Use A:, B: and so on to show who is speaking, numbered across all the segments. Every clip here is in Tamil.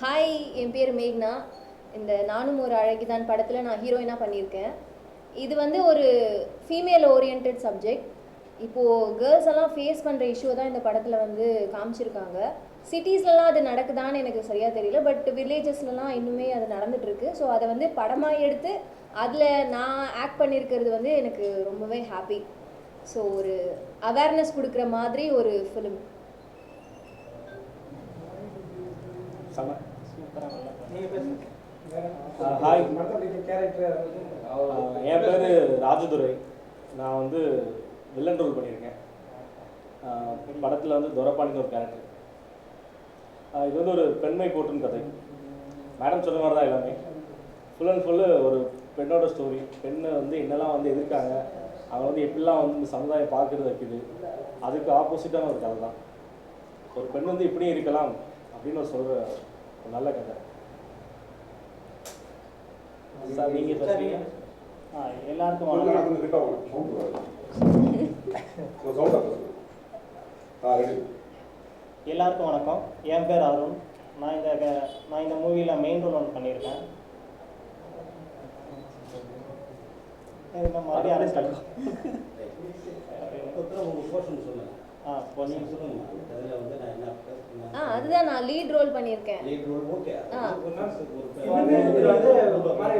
A: ஹாய் என் பேர் மேக்னா. இந்த நானும் ஒரு அழகிதான் படத்தில் நான் ஹீரோயினாக பண்ணியிருக்கேன். இது வந்து ஒரு ஃபீமேல் ஓரியன்ட் சப்ஜெக்ட் இப்போது கேர்ள்ஸ் எல்லாம் ஃபேஸ் பண்ணுற இஷ்யூ தான் இந்த படத்தில் வந்து காமிச்சிருக்காங்க. சிட்டிஸ்லலாம் அது நடக்குதான்னு எனக்கு சரியாக தெரியல பட் வில்லேஜஸ்லலாம் இன்னுமே அது நடந்துட்டு இருக்கு ஸோ அதை வந்து படமாக எடுத்து அதில் நான் ஆக்ட் பண்ணியிருக்கிறது வந்து எனக்கு ரொம்பவே ஹாப்பி ஸோ ஒரு அவேர்னஸ் கொடுக்குற மாதிரி ஒரு ஃபிலிம்
B: செம ஹாய்
C: கேரக்டர்
B: ஆ, என் பேர் ராஜதுரை. நான் வந்து வில்லன் ரோல் பண்ணியிருக்கேன். படத்தில் வந்து துரப்பாண்டின்னு ஒரு கேரக்டர் இது வந்து ஒரு பெண்மை போற்றும் கதை. மேடம் சொன்ன மாதிரி தான் எல்லாமே. ஃபுல் அண்ட் ஃபுல்லு ஒரு பெண்ணோட ஸ்டோரி பெண்ணை வந்து என்னெல்லாம் வந்து எதிர்க்காங்க அவங்க வந்து எப்படிலாம் வந்து இந்த சமுதாயம் பார்க்கறது வைக்குது அதுக்கு ஆப்போசிட்டான ஒரு கதை தான் ஒரு பெண் வந்து இப்படியும் இருக்கலாம் அப்படின்னு ஒரு சொல்கிற நல்ல கதை. சார் நீங்கள் பேசுறீங்க
D: ஆ, எல்லாருக்கும். எல்லாருக்கும் வணக்கம். என் பேர் அருண். நான் இந்த நான் இந்த மூவியில் மெயின் ரோல் ஒன்று பண்ணியிருக்கேன். மறுபடியும் அரேஞ்ச் பண்ணலாம் ஆ போதும்.
A: ஆ அதுதான் நான் லீட் ரோல் பண்ணியிருக்கேன். ஆ.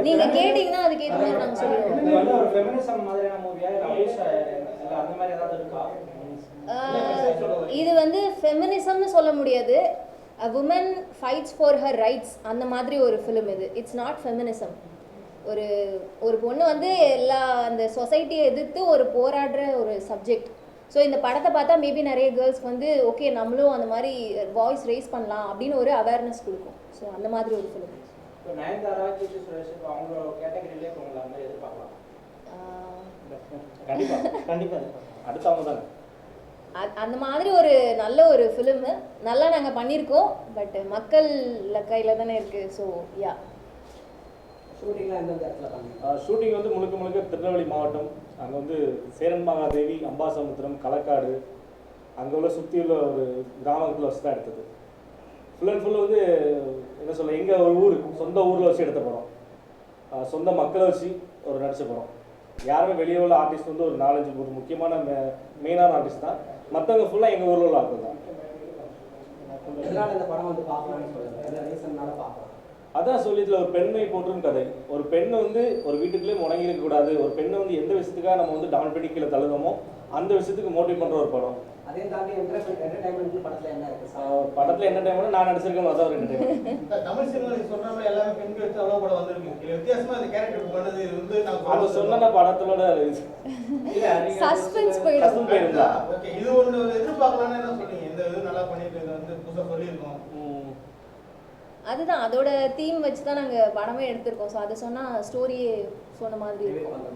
A: நீங்கள் கேட்டிங்கன்னா அதுக்கேற்ற மாதிரி நாங்கள் சொல்லுவோம்
C: இது வந்து ஒரு ஃபெமினிசம் மாதிரியான மூவியா இல்லை அபியூஸ் இல்லை அந்த மாதிரி ஏதாவது இருக்கா?
A: ஆஹ் இது வந்து ஃபெமினிசம்னு சொல்ல முடியாது. Woman fights for her rights அந்த மாதிரி ஒரு ஃபிலிம் இது. இட்ஸ் நாட் ஃபெமினிசம் ஒரு ஒரு பொண்ணு வந்து எல்லா அந்த சொசைட்டியை எதிர்த்து ஒரு போராடுற ஒரு சப்ஜெக்ட் ஸோ இந்த படத்தை பார்த்தா மேபி நிறைய கேர்ள்ஸ்க்கு வந்து ஓகே நம்மளும் அந்த மாதிரி வாய்ஸ் ரைஸ் பண்ணலாம் அப்படின்னு ஒரு அவேர்னஸ் கொடுக்கும். ஸோ அந்த மாதிரி ஒரு ஃபிலிம்
C: அந்த மாதிரி
A: ஒரு நல்ல ஒரு ஃபிலிமு நல்லா நாங்கள் பண்ணியிருக்கோம் பட் மக்கள் கையில் தானே இருக்குது ஸோ யா
C: ஷூட்டிங்லாம் எந்தெந்த இடத்துல பண்ணீங்க?
B: ஷூட்டிங் வந்து முழுக்க முழுக்க திருநெல்வேலி மாவட்டம். அங்கே வந்து சேரன் மகாதேவி அம்பாசமுத்திரம் களக்காடு அங்கே உள்ள சுற்றியுள்ள ஒரு கிராமத்தில் வச்சு தான் எடுத்தது. ஃபுல் அண்ட் ஃபுல் வந்து என்ன சொல்ல எங்கள் ஒரு ஊர் சொந்த ஊரில் வச்சு எடுத்த படம். சொந்த மக்களை வச்சு ஒரு நடிச்ச படம். யாருமே வெளியே உள்ள ஆர்டிஸ்ட் வந்து ஒரு நாலஞ்சு ஒரு முக்கியமான மெயினான ஆர்டிஸ்ட் தான். மற்றவங்க ஃபுல்லாக எங்கள் ஊரில் உள்ள ஆட்கள் தான்.
C: இந்த படம் வந்து பார்க்கலாம்னு சொல்லுங்க எந்த ரீசன்னால பார்க்கலாம்
B: அதான் சொல்லி இதுல ஒரு பெண்மை போற்றும் கதை. ஒரு பெண் வந்து ஒரு வீட்டுக்குள்ளே முடங்கி இருக்கக்கூடாது ஒரு பெண்ணை வந்து எந்த விஷயத்துக்காக நம்ம வந்து டவுன் பண்ணி கீழே தள்ளுதமோ அந்த விஷயத்துக்கு மோட்டிவ் பண்ற ஒரு படம்.
C: அதையும் தாண்டி என்டர்டைன்மெண்ட் படத்தில் என்ன இருக்கு
B: படத்துல என்ன டைம் நான் நடிச்சிருக்கேன் அதான் ஒரு
E: தமிழ் சினிமா நீங்க சொல்ற மாதிரி எல்லாமே பெண்கள் வச்சு அவ்வளவு படம் வந்திருக்கு. இதுல வித்தியாசமா இந்த கேரக்டர் பண்ணது இது வந்து நான்
B: அது சொன்ன படத்தோட
A: சஸ்பென்ஸ்
B: போயிருந்தா
E: ஓகே. இது ஒண்ணு எதிர்பார்க்கலாம்னு என்ன சொன்னீங்க? இந்த இது நல்லா பண்ணிட்டு இதை வந்து புதுசா சொல்லியிருக்கோம்.
A: அதுதான் அதோட தீம் வச்சு தான் நாங்கள் படமே எடுத்திருக்கோம். ஸோ அதை சொன்னால் ஸ்டோரியே சொன்ன மாதிரி இருக்கும்.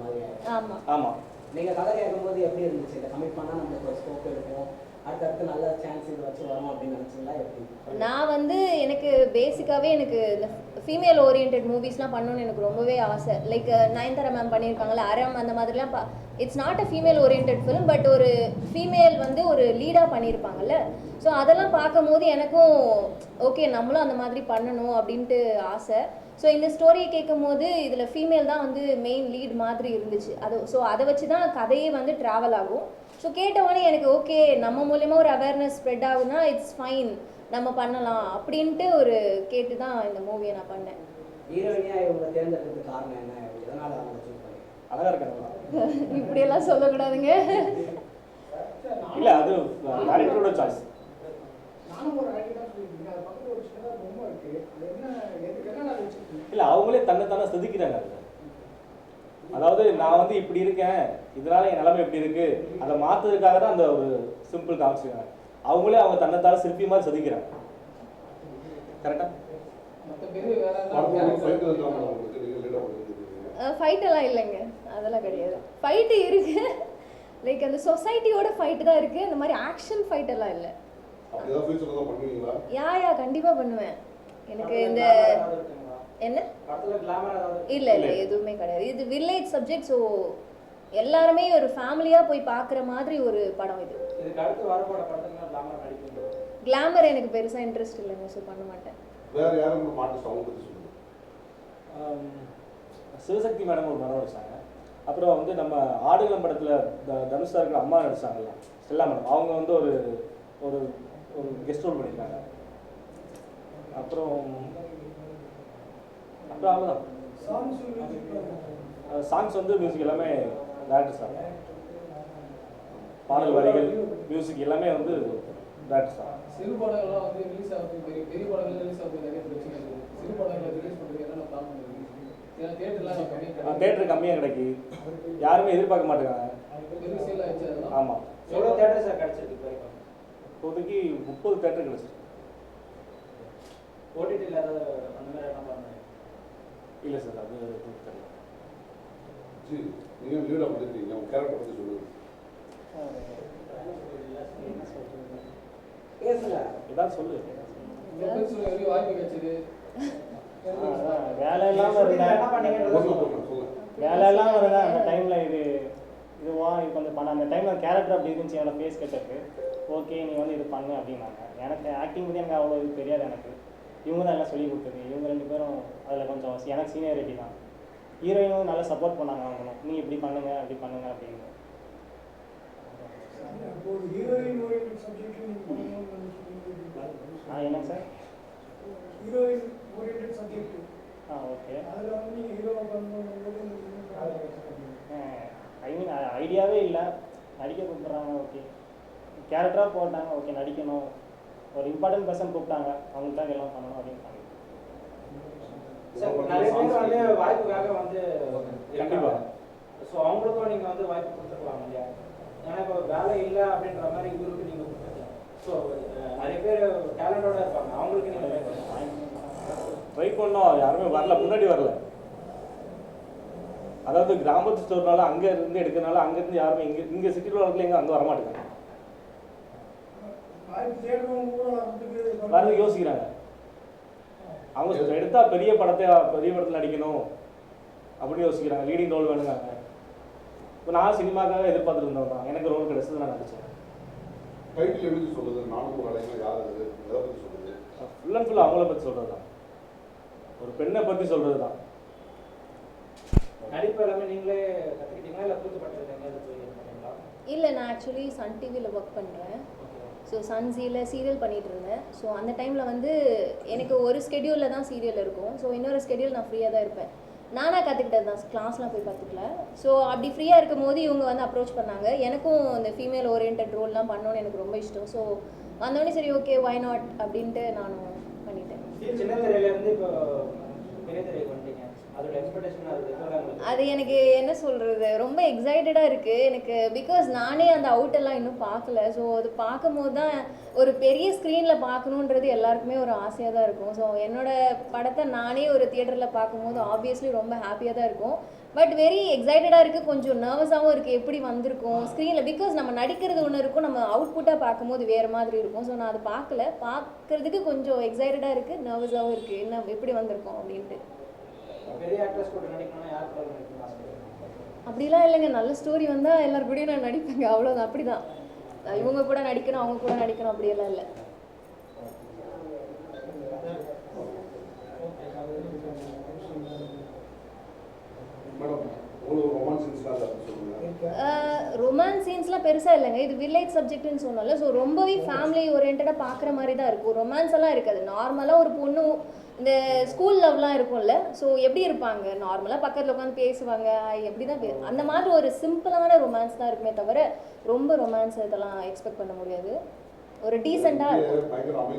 A: ஆமாம்
B: ஆமா.
C: நீங்கள் கதை கேட்கும்போது எப்படி இருந்துச்சு? இதை கமிட் பண்ணால் நம்மளுக்கு ஒரு ஸ்கோப் இருக்கும் அடுத்தடுத்து நல்ல சான்ஸ் இது வச்சு வரும் அப்படின்னு நினச்சிங்களா? எப்படி?
A: நான் வந்து எனக்கு பேசிக்காகவே எனக்கு இந்த ஃபீமேல் ஓரியன்ட் மூவிஸ்லாம் பண்ணணும்னு எனக்கு ரொம்பவே ஆசை. லைக் நயன்தாரா மேம் பண்ணியிருக்காங்கல்ல அறம் அந்த மாதிரிலாம் it's not a female orient film but ஒரு ஃபீமேல் வந்து ஒரு லீடாக பண்ணியிருப்பாங்கல்ல. ஸோ அதெல்லாம் பார்க்கும்போது எனக்கும் ஓகே நம்மளும் அந்த மாதிரி பண்ணணும் அப்படின்ட்டு ஆசை. ஸோ இந்த ஸ்டோரியை கேட்கும் போது இதில் ஃபீமேல் தான் வந்து மெயின் லீட் மாதிரி இருந்துச்சு. அது ஸோ அதை வச்சு தான் கதையே வந்து ட்ராவல் ஆகும். ஸோ கேட்டவொடனே எனக்கு ஓகே நம்ம மூலியமா ஒரு அவேர்னஸ் ஸ்ப்ரெட் ஆகுதுன்னா இட்ஸ் ஃபைன் நம்ம பண்ணலாம் அப்படின்ட்டு ஒரு கேட்டு தான் இந்த மூவியை நான் பண்ணேன். இப்படியெல்லாம் சொல்லக்கூடாதுங்க.
B: இல்ல அது சாய்ஸ் இல்ல அவங்களே தன்னை தானே செதுக்கிறாங்க அதுல. அதாவது நான் வந்து இப்படி இருக்கேன். இதனால என் நிலைமை இப்படி இருக்கு. அதை மாத்துறதுக்காக தான் அந்த ஒரு சிம்பிள் காமிச்சிருக்காங்க அவங்களே அவங்க தன்னைத்தால சிற்பி மாதிரி செதுக்கிறாங்க. கரெக்டா.
A: ஃபைட் எல்லாம் இல்லைங்க. அதெல்லாம் கிடையாது. ஃபைட்டு இருக்கு. லைக் அந்த சொசைட்டியோட ஃபைட்டு தான் இருக்கு. இந்த மாதிரி ஆக்ஷன் ஃபைட் எல்லாம் இல்லை. யா யா கண்டிப்பாக பண்ணுவேன். எனக்கு இந்த என்ன? இல்லை இல்லை எதுவுமே கிடையாது. இது வில்லேஜ் சப்ஜெக்ட் ஸோ எல்லாருமே ஒரு ஃபேமிலியாக போய் பார்க்குற மாதிரி ஒரு படம் இது.
C: இதுக்கு அடுத்து வரப்போற படத்துல கிளாமர்
A: எனக்கு பெருசாக இன்ட்ரெஸ்ட் இல்லைங்க ஸோ பண்ண மாட்டேன்.
B: சிவசக்தி மேடம் ஒரு படம் நடிச்சாங்க. அப்புறம் வந்து நம்ம ஆடுகளம் படத்தில் த தனுஷா இருக்கிற அம்மா நடிச்சாங்கல்ல ஸ்டெல்லா மேடம். அவங்க வந்து ஒரு ஒரு ஒரு கெஸ்ட் ரோல் பண்ணியிருக்காங்க. அப்புறம் அப்புறம் அவ்வளோதான் சாங்ஸ் வந்து மியூசிக் எல்லாமே டேரக்டர் சார் பாடல் வரிகள் மியூசிக் எல்லாமே வந்து டேரக்டர் சார்
F: சிறு படங்கள்லாம் வந்து ரிலீஸ் ஆகுது. பெரிய பெரிய படங்கள் ரிலீஸ் ஆகுது. நிறைய பிரச்சனை இருக்குது சிறு படங்களை ரிலீஸ் பண்ணுறதுக்கு என்னென்ன பிளான் கம்மியாக
B: தேட்டர் கம்மியாக கிடைக்கி யாருமே எதிர்பார்க்க
F: அதெல்லாம்.
B: ஆமாம்
D: எவ்வளோ தேட்டர் சார் கிடச்சிருக்கு?
B: இப்போதைக்கு முப்பது தேட்டர் கிடச்சிருக்கு
D: ஓடிடியில் ஏதாவது அந்த மாதிரி என்ன பண்ணுறேன்
B: இல்லை சார் அது எனக்கு தெரியல.
G: சரி நீங்கள் லீடாக பண்ணிருக்கீங்க உங்கள் கேரக்டர் பற்றி சொல்லுங்க.
C: பேசல
B: ஏதாவது சொல்லு.
F: வாய்ப்பு கிடைச்சது.
D: வேலை
G: சொல்லுங்க.
D: வேலை இல்லாமல் இருந்தேன் அந்த டைமில் இது இதுவா இது கொஞ்சம் பண்ண அந்த டைமில் கேரக்டர் அப்படி இருந்துச்சு என்னோட ஃபேஸ் கட்டருக்கு ஓகே நீ வந்து இது பண்ணு அப்படின்னாங்க. எனக்கு ஆக்டிங் பற்றி எனக்கு அவ்வளோ இது தெரியாது எனக்கு. இவங்க தான் எல்லாம் சொல்லி கொடுத்தது. இவங்க ரெண்டு பேரும் அதில் கொஞ்சம் எனக்கு சீனியாரிட்டி தான். ஹீரோயினும் நல்லா சப்போர்ட் பண்ணாங்க அவங்களும். நீ இப்படி பண்ணுங்க அப்படி பண்ணுங்க அப்படின்னு. ஆ என்னங்க sir?
H: Heroine orient subject
D: ah okay.
H: அதில் வந்து நீங்கள் ஹீரோவை பண்ணணுங்கிறது
D: ஐ மீன் ஐடியாவே இல்லை. நடிக்க கூப்பிட்றாங்க ஓகே. கேரக்டராக போட்டாங்க ஓகே நடிக்கணும். ஒரு இம்பார்ட்டன்ட் பர்சன் கூப்பிட்டாங்க அவங்களுக்காக எல்லாம் பண்ணணும் அப்படின்னு
I: வாய்ப்புக்காக வந்து
B: கண்டிப்பா.
I: ஸோ அவங்களுக்கும் நீங்கள் வந்து வாய்ப்பு கொடுத்துருக்கலாம் இல்லையா? ஏன்னா இப்போ வேலை இல்லை அப்படின்ற மாதிரி இவருக்கு நீங்கள் கொடுத்துருக்கீங்க. ஸோ நிறைய பேர் டேலண்டோட இருப்பாங்க. அவங்களுக்கு நீங்கள்
B: ட்ரை பண்ணோம். யாருமே வரல. முன்னாடி வரல. அதாவது கிராமத்து ஸ்டோர்னால அங்கே இருந்து எடுக்கிறனால அங்கேருந்து யாருமே இங்கே இங்கே சிட்டியில் வரதுல எங்கே அங்கே வரமாட்டேங்கிறாங்க.
H: வரதுக்கு
B: யோசிக்கிறாங்க. அவங்க எடுத்தா பெரிய படத்தை பெரிய படத்தில் நடிக்கணும் அப்படின்னு யோசிக்கிறாங்க. லீடிங் ரோல் வேணுங்காங்க இப்போ நான் சினிமாக்காக எதிர்பார்த்துட்டு இருந்தவன் தான். எனக்கு ரோல் கிடைச்சது நான் நடித்தேன்
G: டைட்டில் எப்படி சொல்லுது நானும் ஒரு அலைங்க யார் அது? எதை பற்றி சொல்லுது
B: ஃபுல் அண்ட் ஃபுல் அவங்கள பற்றி சொல்கிறது தான். ஒரு பெண்ணை பற்றி சொல்கிறது தான்.
I: நடிப்பு எல்லாமே நீங்களே கற்றுக்கிட்டீங்களா இல்லை இது பண்ணீங்களா?
A: இல்லை நான் ஆக்சுவலி சன் டிவியில் ஒர்க் பண்ணுறேன் ஸோ சன் ஜியில் சீரியல் பண்ணிகிட்டு இருந்தேன் ஸோ அந்த டைமில் வந்து எனக்கு ஒரு ஸ்கெடியூலில் தான் சீரியல் இருக்கும். ஸோ இன்னொரு ஸ்கெடியூல் நான் ஃப்ரீயாக தான் இருப்பேன். நானாக கற்றுக்கிட்டது தான். கிளாஸ்லாம் போய் கற்றுக்கல ஸோ அப்படி ஃப்ரீயாக இருக்கும் போது இவங்க வந்து அப்ரோச் பண்ணாங்க. எனக்கும் இந்த ஃபீமேல் ஓரியன்ட் ரோல்லாம் பண்ணணும்னு எனக்கு ரொம்ப இஷ்டம். ஸோ வந்தோடனே சரி ஓகே ஒய் நாட் அப்படின்ட்டு நானும் பண்ணிட்டேன்
I: சின்ன திரையிலேருந்து இப்போ பெரிய திரைக்கு வந்துட்டீங்க அதோட எக்ஸ்பெக்டேஷன் அது எவ்வளோ உங்களுக்கு
A: அது எனக்கு என்ன சொல்கிறது ரொம்ப எக்ஸைட்டடாக இருக்குது எனக்கு பிகாஸ் நானே அந்த அவுட்டெல்லாம் இன்னும் பார்க்கல. ஸோ அது பார்க்கும்போது தான் ஒரு பெரிய ஸ்க்ரீனில் பார்க்கணுன்றது எல்லாருக்குமே ஒரு ஆசையாக தான் இருக்கும். ஸோ என்னோட படத்தை நானே ஒரு தியேட்டரில் பார்க்கும்போது ஆப்வியஸ்லி ரொம்ப ஹாப்பியாக தான் இருக்கும். பட் வெரி எக்ஸைட்டடாக இருக்குது கொஞ்சம் நர்வஸாகவும் இருக்குது எப்படி வந்திருக்கும்? ஸ்க்ரீனில் பிகாஸ் நம்ம நடிக்கிறது ஒன்று இருக்கும். நம்ம அவுட்புட்டாக பார்க்கும்போது வேறு மாதிரி இருக்கும். ஸோ நான் அதை பார்க்கல. பார்க்குறதுக்கு கொஞ்சம் எக்ஸைட்டடாக இருக்குது நர்வஸாகவும் இருக்குது என்ன எப்படி வந்திருக்கோம்? அப்படின்ட்டு. அப்படிலாம் இல்லைங்க. நல்ல ஸ்டோரி வந்தால் எல்லார் கூடயும் நான் நடிப்பேங்க. அவ்வளோதான் அப்படி தான் இவங்க கூட நடிக்கணும் அவங்க கூட நடிக்கணும் அப்படியெல்லாம் இல்லை.
G: ரொமான்ஸ் சீன்ஸ்லாம்
A: பெருசாக இல்லைங்க. இது வில்லேஜ் சப்ஜெக்ட்னு சொன்னோம்ல. ஸோ ரொம்பவே ஃபேமிலி ஓரியன்டாக பார்க்குற மாதிரி தான் இருக்கும். ரொமான்ஸ் எல்லாம் இருக்காது. நார்மலாக ஒரு பொண்ணு இந்த ஸ்கூல் லவ்லாம் இருக்கும்ல ஸோ எப்படி இருப்பாங்க? நார்மலாக பக்கத்தில் உட்காந்து பேசுவாங்க எப்படி தான் அந்த மாதிரி ஒரு சிம்பிளான ரொமான்ஸ் தான் இருக்குமே தவிர ரொம்ப ரொமான்ஸ் இதெல்லாம் எக்ஸ்பெக்ட் பண்ண முடியாது. ஒரு டீசெண்டாக இருக்கும்.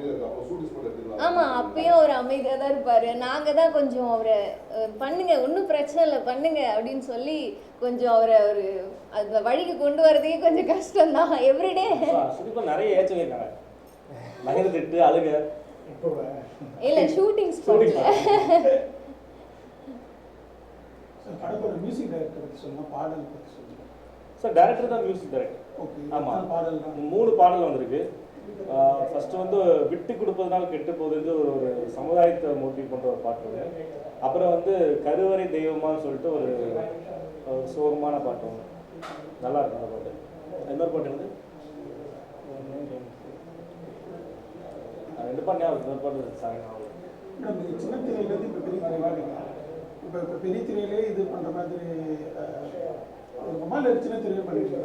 A: ஆமாம் அப்பயும் அவர் அமைதியாக தான் இருப்பார். நாங்கள் தான் கொஞ்சம் அவரை பண்ணுங்க ஒன்றும் பிரச்சனை இல்லை பண்ணுங்க அப்படின்னு சொல்லி கொஞ்சம் அவரை ஒரு அந்த வழிக்கு கொண்டு வரதுக்கே கொஞ்சம் கஷ்டம் தான் எவ்ரிடே
B: நிறைய ஏச்சம் திட்டு அழுக.
A: இல்லை ஷூட்டிங் ஸ்பாட்டில்
E: படத்தோட மியூசிக் டைரக்டர் பற்றி சொல்லலாம் பாடல் பற்றி சொல்லுங்கள்
B: சார் டேரக்டர் தான் மியூசிக் டைரக்டர்
E: ஓகே
B: ஆமாம்
E: பாடல்
B: மூணு பாடல் வந்திருக்கு. ஃபர்ஸ்ட் வந்து விட்டு கொடுப்பதனால் கெட்டு போகுது ஒரு ஒரு சமுதாயத்தை மோட்டிவ் பண்ணுற ஒரு பாட்டு ஒன்று அப்புறம் வந்து கருவறை தெய்வமான்னு சொல்லிட்டு ஒரு ஒரு சோகமான பாட்டு ஒன்று நல்லா இருக்கும் அந்த பாட்டு. இன்னொரு பாட்டு வந்து பண்ணி
H: மேடம் சின்ன திரையிலேருந்து இப்போ பெரிய திரை வாடுங்க இப்போ இப்போ பெரிய திரையிலே இது பண்ணுற மாதிரி மொபைல் சின்ன திரையில பண்ணிருக்கீங்க.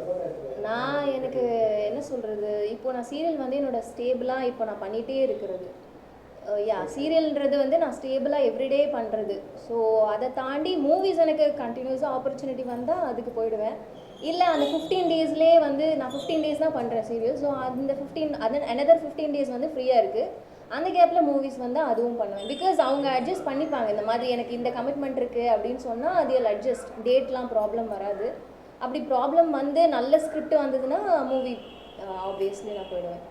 A: நான் எனக்கு என்ன சொல்கிறது இப்போ நான் சீரியல் வந்து என்னோட ஸ்டேபிளாக இப்போ நான் பண்ணிகிட்டே இருக்கிறது. யா சீரியல்ன்றது வந்து நான் ஸ்டேபிளாக எவ்ரிடே பண்ணுறது ஸோ அதை தாண்டி மூவிஸ் எனக்கு கண்டினியூஸாக ஆப்பர்ச்சுனிட்டி வந்தால் அதுக்கு போயிடுவேன். இல்லை அந்த ஃபிஃப்டீன் டேஸ்லேயே வந்து நான் ஃபிஃப்டீன் டேஸ் தான் பண்ணுறேன் சீரியல் ஸோ அந்த ஃபிஃப்டீன் அது அனதர் ஃபிஃப்டீன் டேஸ் வந்து ஃப்ரீயாக இருக்குது அந்த கேப்பில் மூவிஸ் வந்து அதுவும் பண்ணுவேன். பிகாஸ் அவங்க அட்ஜஸ்ட் பண்ணிப்பாங்க இந்த மாதிரி எனக்கு இந்த கமிட்மெண்ட் இருக்குது அப்படின்னு சொன்னால் அது அட்ஜஸ்ட் டேட்லாம் ப்ராப்ளம் வராது. அப்படி ப்ராப்ளம் வந்து நல்ல ஸ்கிரிப்ட் வந்ததுன்னா மூவி ஆப்வியஸ்லி நான் போயிடுவேன்.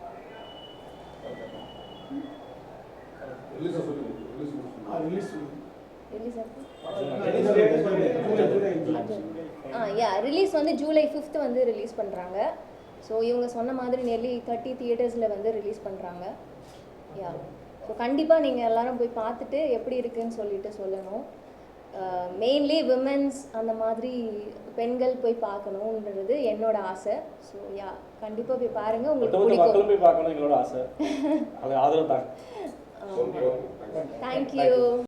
G: ரிலீஸ்
H: ரிலீஸ்
A: ரிலீஸ் ஆகுது
H: July July
A: ah yeah release வந்து ஜூலை ஃபிஃப்த் வந்து ரிலீஸ் பண்ணுறாங்க ஸோ இவங்க சொன்ன மாதிரி நெல்லி தேர்ட்டி தியேட்டர்ஸில் வந்து ரிலீஸ் பண்ணுறாங்க யா ஸோ கண்டிப்பாக நீங்கள் எல்லாரும் போய் பார்த்துட்டு எப்படி இருக்குன்னு சொல்லிட்டு சொல்லணும். மெயின்லி விமென்ஸ் அந்த மாதிரி பெண்கள் போய் பார்க்கணுன்றது என்னோட ஆசை. ஸோ யா கண்டிப்பாக போய் பாருங்கள் உங்களுக்கு பிடிக்கும்.
B: போய் பார்க்கணும் எங்களோட ஆசை. அது ஆதரவு
A: தேங்க்யூ